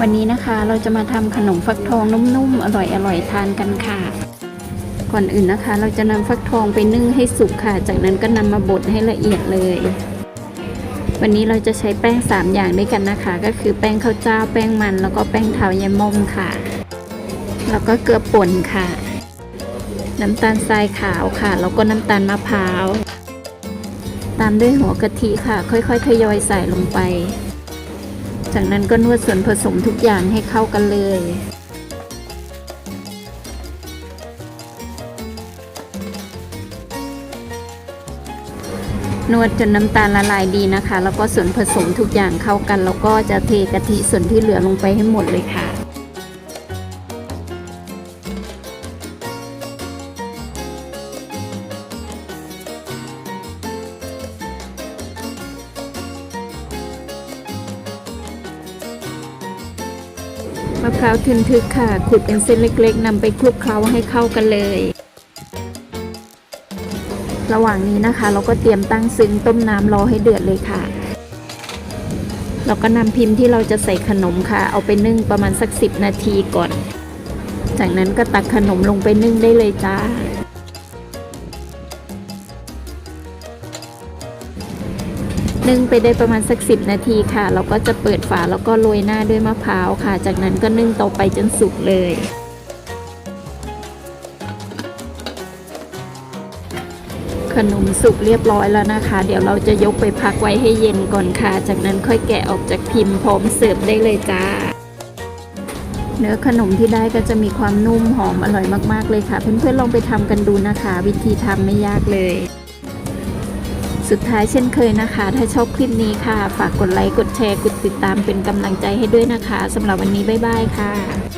วันนี้นะคะเราจะมาทำขนมฟักทองนุ่มๆ อร่อยๆ ทานกันค่ะ ก่อนอื่นนะคะ เราจะนำฟักทองไปนึ่งให้สุกค่ะ จากนั้นก็นำมาบดให้ละเอียดเลย วันนี้เราจะใช้แป้ง 3 อย่างด้วยกันนะคะ ก็คือแป้งข้าวเจ้า แป้งมัน แล้วก็แป้งเทายายมมค่ะ แล้วก็เกลือป่นค่ะ น้ำตาลทรายขาวค่ะ แล้วก็น้ำตาลมะพร้าว ตามด้วยหัวกะทิค่ะ ค่อยๆ ทยอยใส่ลงไป จากนั้นก็นวดส่วนผสมทุกอย่างให้เข้ากันเลย นวดจนน้ำตาลละลายดีนะคะ แล้วก็ส่วนผสมทุกอย่างเข้ากัน แล้วก็จะเทกะทิส่วนที่เหลือลงไปให้หมดเลยค่ะะพร้าวทึนทึกค่ะ ขุดเป็นเส้นเล็กๆนำไปคลุกเคล้าให้เข้ากันเลย ระหว่างนี้นะคะ เราก็เตรียมตั้งซึ้งต้มน้ำรอให้เดือดเลยค่ะ เราก็นำพิมพ์ที่เราจะใส่ขนมค่ะ เอาไปนึ่งประมาณสักสิบนาทีก่อน จากนั้นก็ตักขนมลงไปนึ่งได้เลยจ้า นึ่งไปได้ประมาณสักสิบนาทีค่ะ เราก็จะเปิดฝาแล้วก็โรยหน้าด้วยมะพร้าวค่ะ จากนั้นก็นึ่งต่อไปจนสุกเลย ขนมสุกเรียบร้อยแล้วนะคะ เดี๋ยวเราจะยกไปพักไว้ให้เย็นก่อนค่ะ จากนั้นค่อยแกะออกจากพิมพ์พร้อมเสิร์ฟได้เลยจ้าเนื้อขนมที่ได้ก็จะมีความนุ่มหอมอร่อยมากๆเลยค่ะ เพื่อนๆลองไปทำกันดูนะคะ วิธีทำไม่ยากเลย สุดท้ายเช่นเคยนะคะ ถ้าชอบคลิปนี้ค่ะ ฝากกดไลค์ กดแชร์ กดติดตามเป็นกำลังใจให้ด้วยนะคะสำหรับวันนี้บ๊ายบายค่ะ